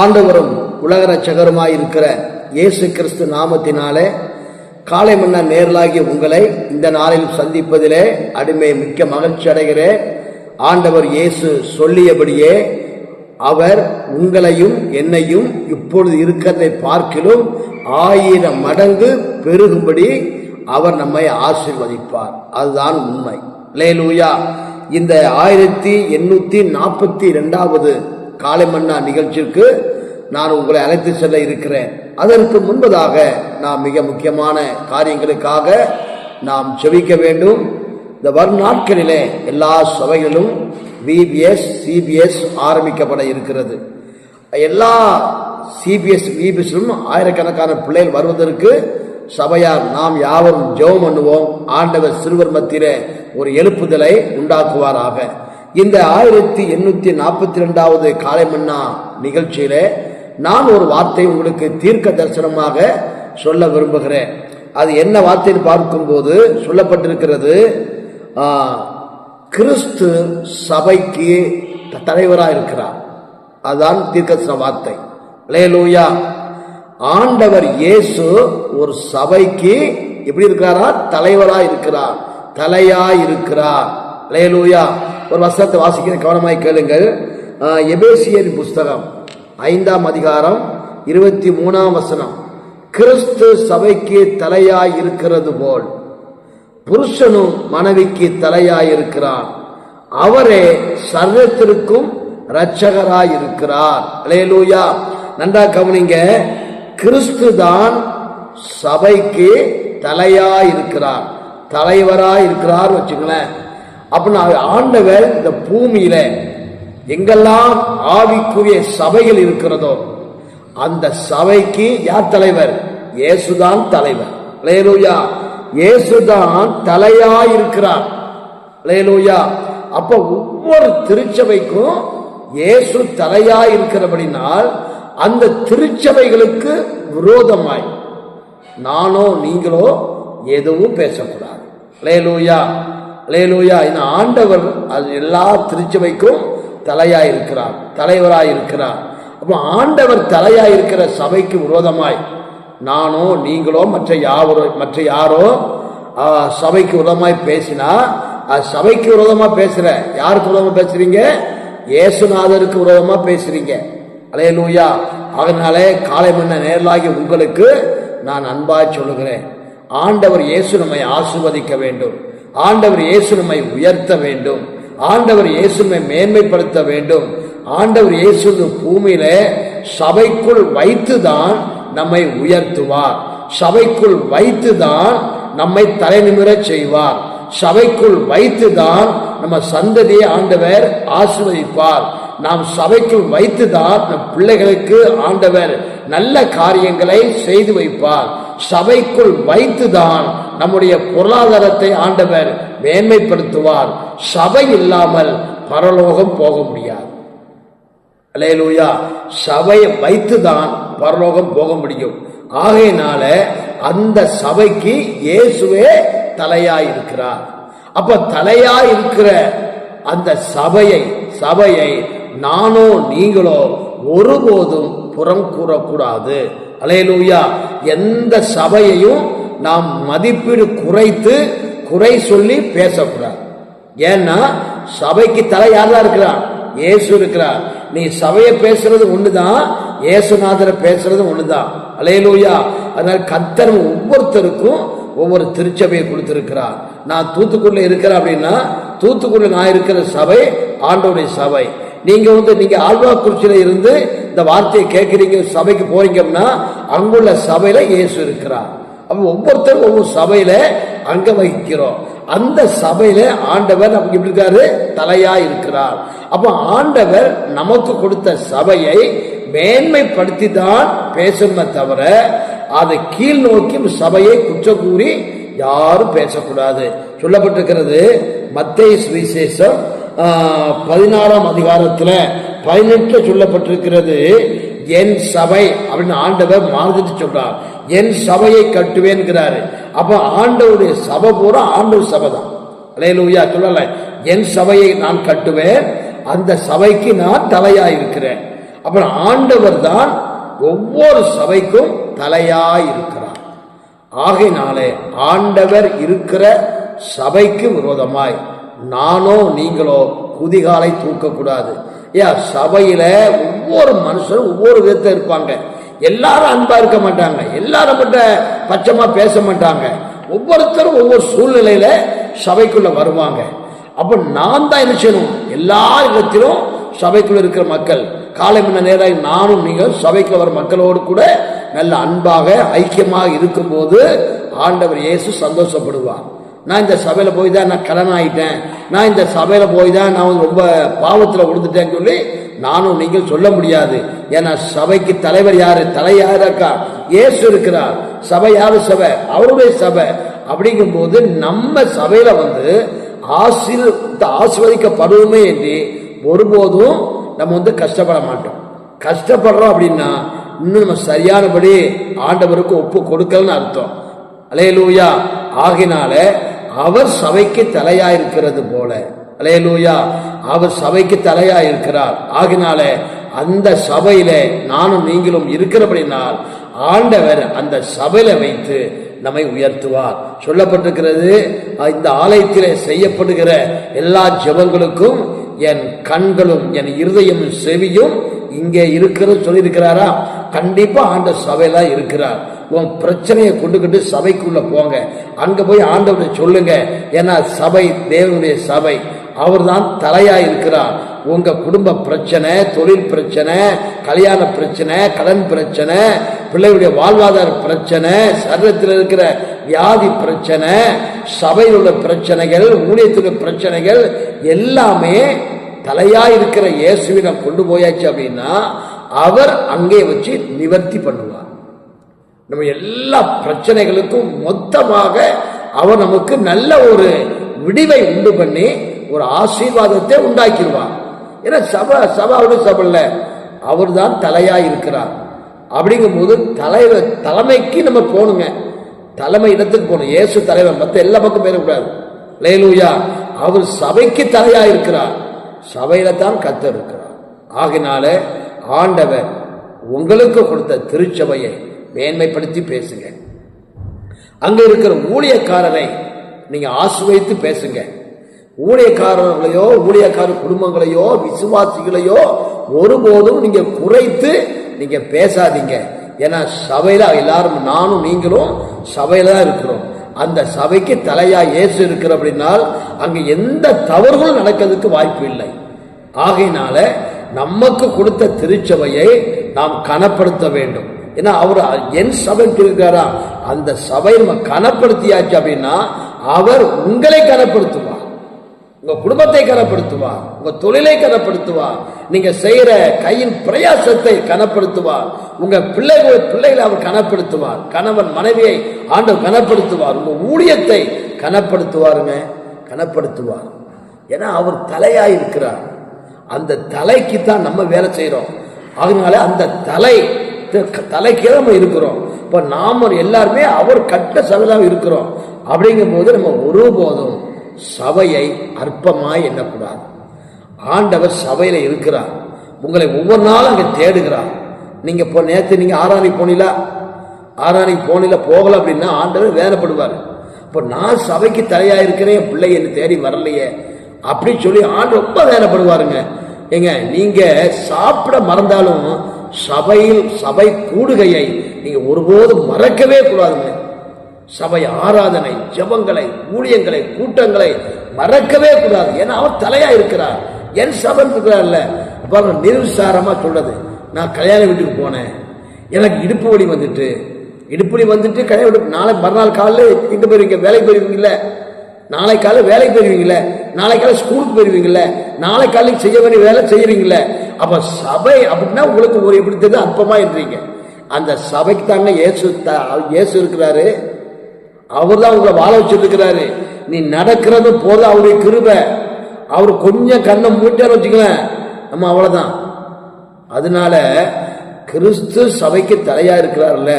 ஆண்டவரும் உலக ரட்சகருமாய் இருக்கிற இயேசு கிறிஸ்து நாமத்தினாலே காலை மன்ன நேரலாகிய உங்களை இந்த நாளில் சந்திப்பதிலே அடிமை மிக்க மகிழ்ச்சி அடைகிறேன். ஆண்டவர் இயேசு சொல்லியபடியே அவர் உங்களையும் என்னையும் இப்பொழுது இருக்கிறதை பார்க்கிலும் ஆயிரம் மடங்கு பெருகும்படி அவர் நம்மை ஆசிர்வதிப்பார். அதுதான் உண்மை. லேலூயா இந்த ஆயிரத்தி எண்ணூத்தி நாற்பத்தி ரெண்டாவது காலை மன்னா நிகழ்ச்சிக்கு நான் உங்களை அழைத்து செல்ல இருக்கிறேன். அதற்கு முன்பதாக நாம் மிக முக்கியமான காரியங்களுக்காக நாம் செவிக்க வேண்டும். இந்த வரும் நாட்களிலே எல்லா சபைகளும் விபிஎஸ் சிபிஎஸ் ஆரம்பிக்கப்பட இருக்கிறது. எல்லா சிபிஎஸ் விபிஎஸ்லும் ஆயிரக்கணக்கான பிள்ளைகள் வருவதற்கு சபையார் நாம் யாவரும் ஜெபம் பண்ணுவோம். ஆண்டவர் சிறுவர் மத்தியிலே ஒரு எழுப்புதலை உண்டாக்குவாராக. இந்த ஆயிரத்தி எண்ணூத்தி நாற்பத்தி ரெண்டாவது காலை மன்னா நான் ஒரு வார்த்தை உங்களுக்கு தீர்க்க தரிசனமாக சொல்ல விரும்புகிறேன். அது என்ன வார்த்தைன்னு பார்க்கும்போது சொல்லப்பட்டிருக்கிறது கிறிஸ்து சபைக்கு த- தலைவராக இருக்கிறார். அதுதான் தீர்க்கதரிசன வார்த்தை. லேலூயா ஆண்டவர் இயேசு ஒரு சபைக்கு எப்படி இருக்கிறாரா? தலைவராக இருக்கிறார். தலையா இருக்கிறார். லேலூயா ஒரு வசனத்தை வாசிக்கிற கவனமாய் கேளுங்கள். ஆஹ், எபேசியர் புஸ்தகம் ஐந்தாம் அதிகாரம் இருபத்தி மூணாம் வசனம். கிறிஸ்து சபைக்கு தலையாய் இருக்கிறது போல் புருஷனும் மனைவிக்கு தலையாயிருக்கிறார் அவரே சர்வத்திற்கும் இரட்சகராய் இருக்கிறார். அலையலூயா. நன்றா கவனிங்க. கிறிஸ்து தான் சபைக்கு தலையாய் இருக்கிறார். தலைவராய் இருக்கிறார் வச்சுங்களேன் அப்படின்னா ஆண்டவர் இந்த பூமியில எங்கெல்லாம் ஆவிக்குரிய சபைகள் இருக்கிறதோ அந்த சபைக்கு யார் தலைவர்? இயேசுதான் தலைவர். லேலூயா இயேசுதான் தலையா இருக்கிறார் லேலூயா அப்ப ஒவ்வொரு திருச்சபைக்கும் இயேசு தலையா இருக்கிறபடினால் அந்த திருச்சபைகளுக்கு விரோதமாய் நானோ நீங்களோ எதுவும் பேசக்கூடாது. லேலூயா லேலூயா இந்த ஆண்டவர் அது எல்லா திருச்சபைக்கும் தலையாய் இருக்கிறார் தலைவராய் இருக்கிறார் அப்போ ஆண்டவர் தலையாய் இருக்கிற சபைக்கு விரோதமாய் நானோ நீங்களோ மற்ற யாவரோ மற்ற யாரோ சபைக்கு விரோதமாய் பேசினா அது சபைக்கு விரோதமா பேசுற யாருக்கு விரோதமா பேசுறீங்க? இயேசுநாதருக்கு விரோதமா பேசுறீங்க. அலையலூயா. அதனாலே காலை மன்ன நேரலாகி உங்களுக்கு நான் அன்பாய் சொல்லுகிறேன். ஆண்டவர் இயேசு நம்மை ஆசிர்வதிக்க வேண்டும். ஆண்டவர் இயேசு நம்மை உயர்த்த வேண்டும். ஆண்டவர் இயேசுமை மேன்மைப்படுத்த வேண்டும். ஆண்டவர் இயேசு பூமியில சபைக்குள் வைத்துதான் நம்மை உயர்த்துவார். சபைக்குள் வைத்துதான் நம்மை தலைநிமிரச் செய்வார். சபைக்குள் வைத்துதான் நம்ம சந்ததியை ஆண்டவர் ஆசிர்வதிப்பார். நாம் சபைக்குள் வைத்துதான் நம் பிள்ளைகளுக்கு ஆண்டவர் நல்ல காரியங்களை செய்து வைப்பார். சபைக்குள் வைத்துதான் நம்முடைய பொருளாதாரத்தை ஆண்டவர் மேன்மைப்படுத்துவார். சபை இல்லாமல் பரலோகம் போக முடியாது. அலேலூயா சபையை வைத்துதான் பரலோகம் போக முடியும். ஆகையினால அந்த சபைக்கு இயேசுவே தலையா இருக்கிறார் அப்ப தலையா இருக்கிற அந்த சபையை சபையை நானோ நீங்களோ ஒருபோதும் புறம் கூறக்கூடாது. அலையலூயா. எந்த சபையையும் நாம் மதிப்பீடு குறைத்து குறை சொல்லி பேசக்கூடாது. ஏன்னா சபைக்கு தலை யார் இருக்கிறார் இயேசு இருக்கிறார். நீ சபையை பேசுறது ஒண்ணுதான் இயேசுநாதரை பேசுறது ஒண்ணுதான். அலையலூயா. அதனால கத்தர் ஒவ்வொருத்தருக்கும் ஒவ்வொரு திருச்சபையை கொடுத்திருக்கிறார். நான் தூத்துக்குடியில் இருக்கிறேன் அப்படின்னா தூத்துக்குடியில் நான் இருக்கிற சபை ஆண்டோடைய சபை. நீங்கள் வந்து நீங்கள் ஆழ்வாக்குறிச்சியில இருந்து இந்த வார்த்தையை கேட்குறீங்க சபைக்கு போறீங்கன்னா அங்குள்ள சபையில் இயேசு இருக்கிறார். அப்போ ஒவ்வொருத்தரும் ஒவ்வொரு சபையில் அங்க வகிக்கிறோம். அந்த சபையில ஆண்டவர் நமக்கு எப்படி இருக்காரு? தலையா இருக்கிறார். அப்போ ஆண்டவர் நமக்கு கொடுத்த சபையை மேன்மைப்படுத்தி தான் பேசணுமே தவிர அதை கீழ் நோக்கி சபையை குற்றம் கூறி யாரும் பேசக்கூடாது. சொல்லப்பட்டிருக்கிறது மத்திய சுவிசேஷம் பதினாறாம் அதிகாரத்தில் பதினெட்டு சொல்லப்பட்டிருக்கிறது என் சபை அப்படின்னு ஆண்டவர் மாறுதிட்டு சொல்றார். என் சபையை கட்டுவேன்கிறாரு. அப்ப ஆண்டவருடைய சபை பூரா ஆண்டவர் சபை தான். அலையலூயா சொல்லல. என் சபையை நான் கட்டுவேன். அந்த சபைக்கு நான் தலையா இருக்கிறேன் அப்புறம் ஆண்டவர் தான் ஒவ்வொரு சபைக்கும் தலையாய் இருக்கிறார் ஆகையினாலே ஆண்டவர் இருக்கிற சபைக்கு விரோதமாய் நானோ நீங்களோ குதிகாலை தூக்கக்கூடாது. ஏன் சபையில ஒவ்வொரு மனுஷரும் ஒவ்வொரு விதத்தில் இருப்பாங்க. எல்லாரும் அன்பா இருக்க மாட்டாங்க. எல்லாரும் மட்டும் பச்சைமா பேச மாட்டாங்க. ஒவ்வொருத்தரும் ஒவ்வொரு சூழ்நிலையில சபைக்குள்ள வருவாங்க. அப்ப நான் தான் என்ன செய்யணும்? எல்லா இடத்திலும் சபைக்குள்ள இருக்கிற மக்கள். காலை முன்ன நேரம் நானும் நீங்கள் சபைக்குள்ள வர மக்களோடு கூட நல்ல அன்பாக ஐக்கியமாக இருக்கும்போது ஆண்டவர் இயேசு சந்தோஷப்படுவார். நான் இந்த சபையில் போய் தான் நான் கடன் ஆகிட்டேன் நான் இந்த சபையில் போய் தான் நான் வந்து ரொம்ப பாவத்தில் விழுந்துட்டேன்னு சொல்லி நானும் நீங்கள் சொல்ல முடியாது. ஏன்னா சபைக்கு தலைவர் யாரு? தலை யாருக்கா? ஏசு இருக்கிறார். சபை யாரு சபை? அவருடைய சபை. அப்படிங்கும்போது நம்ம சபையில வந்து ஆசிர் ஆசிர்வதிக்கப்படுவோமே என்று ஒருபோதும் நம்ம வந்து கஷ்டப்பட மாட்டோம். கஷ்டப்படுறோம் அப்படின்னா இன்னும் நம்ம சரியானபடி ஆண்டவருக்கு ஒப்பு கொடுக்கலன்னு அர்த்தம். அலையலூயா. ஆகினால அவர் சபைக்கு தலையா இருக்கிறது போல. அலையலூயா. அவர் சபைக்கு தலையா இருக்கிறார் ஆகினால அந்த சபையில நானும் நீங்களும் இருக்கிறபடினால் ஆண்டவர் அந்த சபையில வைத்து நம்மை உயர்த்துவார். சொல்லப்பட்டிருக்கிறது இந்த ஆலயத்திலே செய்யப்படுகிற எல்லா ஜெபங்களுக்கும் என் கண்களும் என் இருதயமும் செவியும் இங்கே இருக்கிறது சொல்லியிருக்கிறாரா? கண்டிப்பா ஆண்ட சபையில இருக்கிறார். உன் பிரச்சனையை கொண்டுகிட்டு சபைக்குள்ள போங்க. அங்க போய் ஆண்டவரை சொல்லுங்க. ஏன்னா சபை தேவனுடைய சபை. அவர்தான் தலையா இருக்கிறார். உங்க குடும்ப பிரச்சனை தொழில் பிரச்சனை கல்யாண பிரச்சனை கடன் பிரச்சனை பிள்ளைகளுடைய வாழ்வாதார பிரச்சனை சரீரத்தில் இருக்கிற வியாதி பிரச்சனை சபையில் உள்ள பிரச்சனைகள் ஊழியத்துள்ள பிரச்சனைகள் எல்லாமே தலையா இருக்கிற இயேசுவிடம் கொண்டு போயாச்சு அப்படின்னா அவர் அங்கே வச்சு நிவர்த்தி பண்ணுவார். நம்ம எல்லா பிரச்சனைகளுக்கும் மொத்தமாக அவன் நமக்கு நல்ல ஒரு விடிவை உண்டு பண்ணி ஒரு ஆசீர்வாதத்தை உண்டாக்கிடுவான். ஏன்னா சபை சபாவோட சபல்ல அவர் தான் தலையா இருக்கிறார் அப்படிங்கும் போது தலைவர் தலைமைக்கு நம்ம போகணுங்க தலைமை இடத்துக்கு போகணும் இயேசு தலைவர் மற்ற எல்லா பக்கம் போயிடக்கூடாது லேலூயா அவர் சபைக்கு தலையா இருக்கிறார் சபையில தான் கத்த இருக்கிறார். ஆகினால ஆண்டவர் உங்களுக்கு கொடுத்த திருச்சபையை மேன்மைப்படுத்தி பேசுங்க. அங்க இருக்கிற ஊழியக்காரரை நீங்க ஆசுவைத்து பேசுங்க. ஊழியக்காரர்களையோ ஊழியக்கார குடும்பங்களையோ விசுவாசிகளையோ ஒருபோதும் நீங்க குறைத்து நீங்க பேசாதீங்க. ஏன்னா சபையில எல்லாரும் நானும் நீங்களும் சபையில தான் இருக்கிறோம். அந்த சபைக்கு தலையா இயேசு இருக்கிற அப்படின்னால் அங்க எந்த தவறுகளும் நடக்கிறதுக்கு வாய்ப்பு இல்லை. ஆகையினால நமக்கு கொடுத்த திருச்சபையை நாம் கனப்படுத்த வேண்டும். ஏன்னா அவர் என் சபைக்கு இருக்கிறாரா அந்த சபை நம்ம கனப்படுத்தியாச்சு அப்படின்னா அவர் உங்களை கனப்படுத்துவார். உங்க குடும்பத்தை கனப்படுத்துவார். உங்க தொழிலை கனப்படுத்துவார். நீங்க செய்யற கையின் பிரயாசத்தை கனப்படுத்துவார். உங்க பிள்ளைகள் பிள்ளைகளை அவர் கனப்படுத்துவார். கணவன் மனைவியை ஆண்டவர் கனப்படுத்துவார். உங்க ஊழியத்தை கனப்படுத்துவாருங்க கனப்படுத்துவார். ஏன்னா அவர் தலையா இருக்கிறார். அந்த தலைக்கு தான் நம்ம வேலை செய்யறோம் அதனால அந்த தலை தலைக்கே நம்ம இருக்கிறோம். இப்ப நாம எல்லாருமே அவர் கட்ட சபைதான் இருக்கிறோம். அப்படிங்கும் போது நம்ம ஒருபோதும் சபையை அற்பமாய் எண்ணக்கூடாது. ஆண்டவர் சபையில இருக்கிறார். உங்களை ஒவ்வொரு நாளும் அங்க தேடுகிறார். நீங்க இப்போ நேற்று நீங்க ஆறாணி போனில ஆறாணி போனில போகல அப்படின்னா ஆண்டவர் வேதனைப்படுவார். இப்போ நான் சபைக்கு தலையா இருக்கிறேன் என் பிள்ளை என்ன தேடி வரலையே. அப்படின்னு சொல்லி ஆண்டு ரொம்ப வேதனைப்படுவாருங்க. ஏங்க நீங்க சாப்பிட மறந்தாலும் சபையில் சபை கூடுகையை நீங்க ஒருபோதும் மறக்கவே கூடாதுங்க. சபை ஆராதனை ஜபங்களை ஊழியங்களை கூட்டங்களை மறக்கவே கூடாது. ஏன்னா அவர் தலையா இருக்கிறார். என் சபன் இருக்கிறார்ல பாருங்க நிருசாரமா சொல்றது. நான் கல்யாண வீட்டுக்கு போனேன். எனக்கு இடுப்பு வலி வந்துட்டு இடுப்பு வலி வந்துட்டு கல்யாண வீட்டு நாளை மறுநாள் காலையில் இங்கே போயிருவீங்க? வேலைக்கு போயிருக்கீங்களே நாளை காலை வேலைக்கு போயிருவீங்களே நாளை காலை ஸ்கூலுக்கு போயிருவீங்கல்ல? நாளை காலைக்கு செய்ய வேண்டிய வேலை செய்யறீங்களே அப்ப சபை அப்படின்னா உங்களுக்கு ஒரு எப்படி தெரியுது அற்பமா என்றீங்க அந்த சபைக்கு தாங்க இயேசு இயேசு இருக்கிறாரு. அவர் தான் உங்களை வாழ வச்சிருக்கிறாரு. நீ நடக்கிறது போது அவருடைய கிருப. அவர் கொஞ்சம் கண்ணை மூட்டார் வச்சுக்கலாம் நம்ம அவ்வளவுதான். அதனால கிறிஸ்து சபைக்கு தலையா இருக்கிறார்ல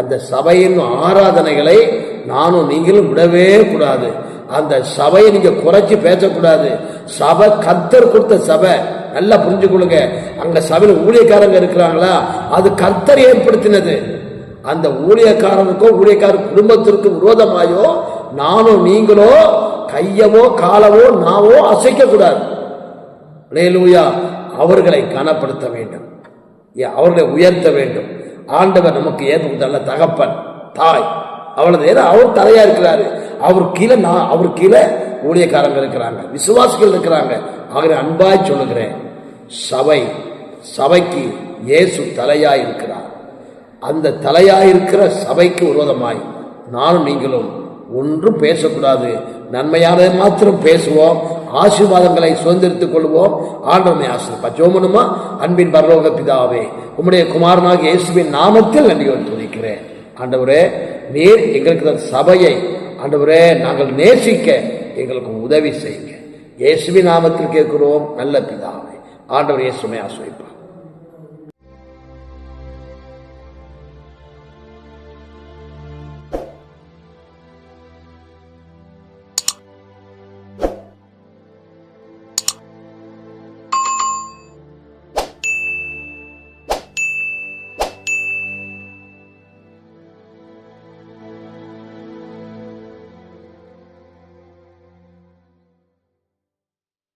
அந்த சபையின் ஆராதனைகளை நானும் நீங்களும் விடவே கூடாது. அந்த சபையை நீங்க குறைச்சி பேசக்கூடாது. சபை கத்தர் கொடுத்த சபை. நல்லா புரிஞ்சுக்கொள்ளுங்க. அங்க சபையில் ஊழியக்காரங்க இருக்கிறாங்களா? அது கர்த்தர் ஏற்படுத்தினது. அந்த ஊழியக்காரனுக்கோ ஊழியக்கார குடும்பத்திற்கு விரோதமாயோ நானும் நீங்களோ கையவோ காலவோ நாவோ அசைக்க கூடாது லேலூயா அவர்களை கனப்படுத்த வேண்டும். ஏ, அவர்களை உயர்த்த வேண்டும். ஆண்டவர் நமக்கு ஏற்படுத்த தகப்பன் தாய். அவ்வளவு ஏன்னா அவர் தலையா இருக்கிறாரு. அவர் கீழே நான் அவர் கீழே ஊழியக்காரங்க இருக்கிறாங்க விசுவாசிகள் இருக்கிறாங்க. ஆகிற அன்பாய் சொல்லுகிறேன் சபை சபைக்கு இயேசு தலையாய் இருக்கிறார் அந்த தலையாய் இருக்கிற சபைக்கு விரோதமாய் நானும் நீங்களும் ஒன்றும் பேசக்கூடாது. நன்மையானதை மாத்திரம் பேசுவோம் ஆசீர்வாதங்களை சுதந்திரித்துக் கொள்வோம். ஆண்டவனை ஆசிரியப்பா ஜோமனுமா? அன்பின் பரலோக பிதாவே உம்முடைய குமாரனாக இயேசுவின் நாமத்தில் நன்றியோடு துதிக்கிறேன். ஆண்டவரே நீர் எங்களுக்கு சபையை ஆண்டவரே நாங்கள் நேசிக்க எங்களுக்கு உதவி செய்யுங்க. இயேசுவி நாமத்தில் கேட்கிறோம் நல்ல பிதாவை. ஆண்டவர் இயேசுமை ஆசிரிப்பார்